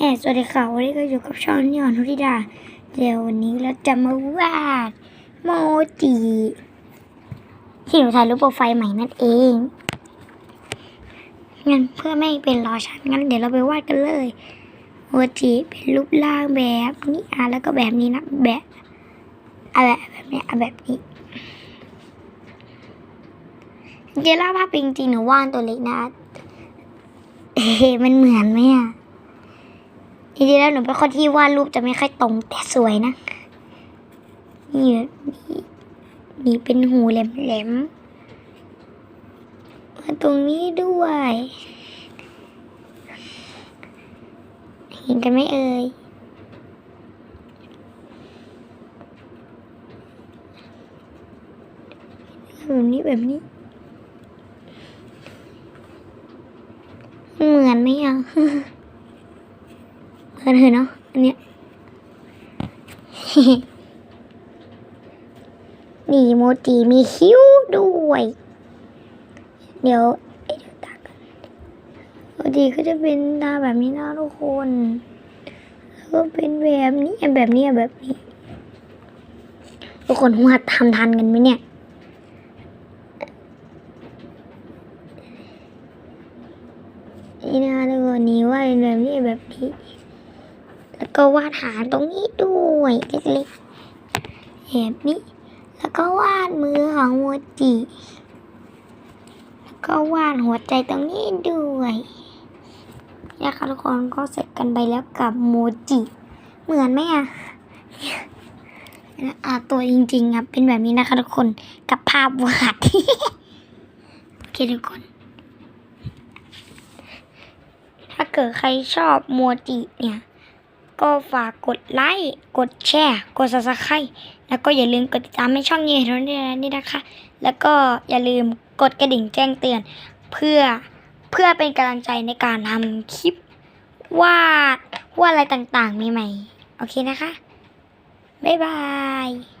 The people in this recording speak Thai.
แอสวัสดีค่ะวันนี้ก็อยู่กับช่องนิออนทุติดา เดี๋ยววันนี้เราจะมาวาดโมจิที่หนูถ่ายรูปโปรไฟล์ใหม่นั่นเองงั้นเพื่อไม่เป็นรอช้างั้นเดี๋ยวเราไปวาดกันเลยโมจิเป็นรูปร่างแบบนี้อะแล้วก็แบบนี้นะแบบอะแบบแบบนี้อะแบบนี้เดี๋ยวเล่าภาพจริงๆหนูวาดตัวเล็กนะเอ๊ะมันเหมือนไหมอะ จริงๆแล้วหนูเป็นคนที่วาดรูปจะไม่ค่อยตรงแต่สวยนะนี่นี่นี่เป็นหูแหลมๆมาตรงนี้ด้วย เห็นกันไหมเอ่ยแบบนี้แบบนี้ เหมือนไหมอะ เหมือนเธอเนาะอันเนี้ยนี่โมจิมีคิ้วด้วย เดี๋ยวเอ้ดตากันโมจิก็จะเป็นตาแบบนี้นะทุกคนแล้วก็เป็นแบบนี้แบบนี้แบบนี้ ทุกคนหัวทำทันกันไหมเนี่ยนี่นะทุกคนนี้ว่าเป็นแบบนี้แบบนี้ แล้วก็วาดหางตรงนี้ด้วยเล็กๆแบบนี้แล้วก็วาดมือของโมจิแล้วก็วาดหัวใจตรงนี้ด้วยนะคะทุกคนก็เสร็จกันไปแล้วกับโมจิเหมือนไหมอะอะตัวจริงๆอะเป็นแบบนี้นะคะทุกคนกับภาพวาดโอเคทุกคน ถ้าเกิดใครชอบโมจิเนี่ย ก็ฝากกดไลค์ กดแชร์ กดซับสไครต์แล้วก็อย่าลืมกดติดตามให้ช่องเยทนนี่นะคะ แล้วก็อย่าลืมกดกระดิ่งแจ้งเตือน เพื่อเพื่อเป็นกำลังใจในการทำคลิปวาดวาดอะไรต่างๆใหม่ๆโอเคนะคะ บ๊ายบาย